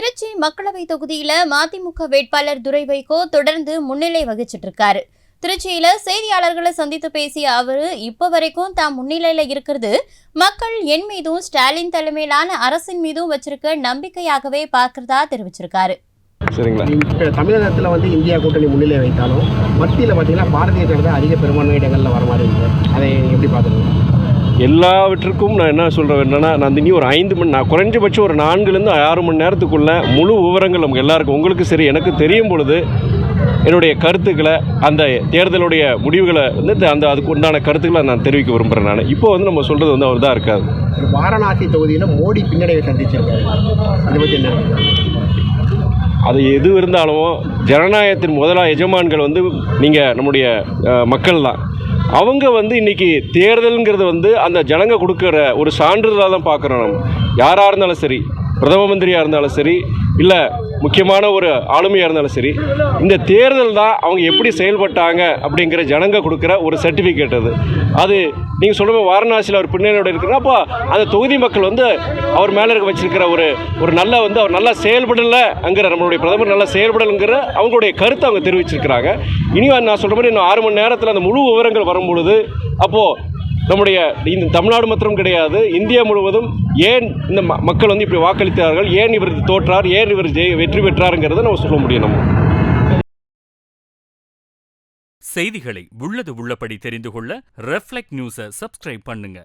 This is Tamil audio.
திருச்சி மக்களவை தொகுதியில மதிமுக வேட்பாளர் துரை வைகோ தொடர்ந்து முன்னிலை வகிச்சிட்டு இருக்காரு திருச்சியில செய்தியாளர்களை சந்தித்து பேசிய அவரு இப்ப வரைக்கும் தாம் முன்னிலையில இருக்கிறது. மக்கள் என் மீதும் ஸ்டாலின் தலைமையிலான அரசின் மீதும் வச்சிருக்க நம்பிக்கையாகவே பார்க்கறதா தெரிவிச்சிருக்காரு. சரிங்களா? இப்போ தமிழகத்தில் வந்து இந்தியா கூட்டணி முன்னிலை வைத்தாலும் மத்தியில் பார்த்தீங்கன்னா பாரதிய ஜனதா அதிக பெரும்பான்மை இடங்களில் வர மாதிரி இருக்கு. அதை எப்படி பார்க்குறீங்க? எல்லாவற்றுக்கும் நான் என்ன சொல்கிறேன் என்னன்னா நான் இனி ஒரு ஐந்து மணி நான் குறைஞ்சபட்சம் ஒரு நான்குலேருந்து ஆறு மணி நேரத்துக்குள்ள முழு விவரங்கள் நமக்கு எல்லாருக்கும் உங்களுக்கு சரி எனக்கு தெரியும் பொழுது என்னுடைய கருத்துக்களை அந்த தேர்தலுடைய முடிவுகளை வந்து அந்த அதுக்கு உண்டான கருத்துக்களை நான் தெரிவிக்க விரும்புகிறேன் நான். இப்போ வந்து நம்ம சொல்கிறது வந்து அவர் தான் இருக்காது வாரணாசி தொகுதியில் மோடி பின்னடைவை சந்திச்சிருக்காரு. அதை பற்றி என்ன? அது எது இருந்தாலும் ஜனநாயகத்தின் முதலா எஜமான்கள் வந்து நீங்கள் நம்முடைய மக்கள் தான் அவங்க வந்து இன்றைக்கி தேர்தலுங்கிறது வந்து அந்த ஜனங்க கொடுக்குற ஒரு சான்றிதழாக தான் பார்க்குறோம் நம்ம. யாராக இருந்தாலும் சரி பிரதம மந்திரியாக இருந்தாலும் சரி இல்லை முக்கியமான ஒரு ஆளுமையாக இருந்தாலும் சரி இந்த தேர்தல் தான் அவங்க எப்படி செயல்பட்டாங்க அப்படிங்கிற ஜனங்க கொடுக்குற ஒரு சர்டிஃபிகேட் அது. அது நீங்கள் சொல்லுங்கள் வாரணாசியில் அவர் பின்னணியோட இருக்குன்னா அப்போ அந்த தொகுதி மக்கள் வந்து அவர் மேலே இருக்க வச்சிருக்கிற ஒரு ஒரு நல்ல வந்து அவர் நல்லா செயல்படலைங்கிற நம்மளுடைய பிரதமர் நல்லா செயல்படலைங்கிற அவங்களுடைய கருத்தை அவங்க தெரிவிச்சிருக்கிறாங்க. இனி நான் சொல்கிற மாதிரி இன்னும் ஆறு மணி நேரத்தில் அந்த முழு விவரங்கள் வரும்பொழுது அப்போது நம்முடைய இந்த தமிழ்நாடு மாத்திரம் கிடையாது இந்தியா முழுவதும் ஏன் இந்த ம- மக்கள் வந்து இப்படி வாக்களித்தார்கள் ஏன் இவர் தோற்றார் ஏன் இவர் ஜெய் வெற்றி பெற்றாருங்கிறத நம்ம சொல்ல முடியும் நம்ம. செய்திகளை உள்ளது உள்ளபடி தெரிந்து கொள்ள ரெஃப்ளெக்ட் நியூஸை சப்ஸ்கிரைப் பண்ணுங்க.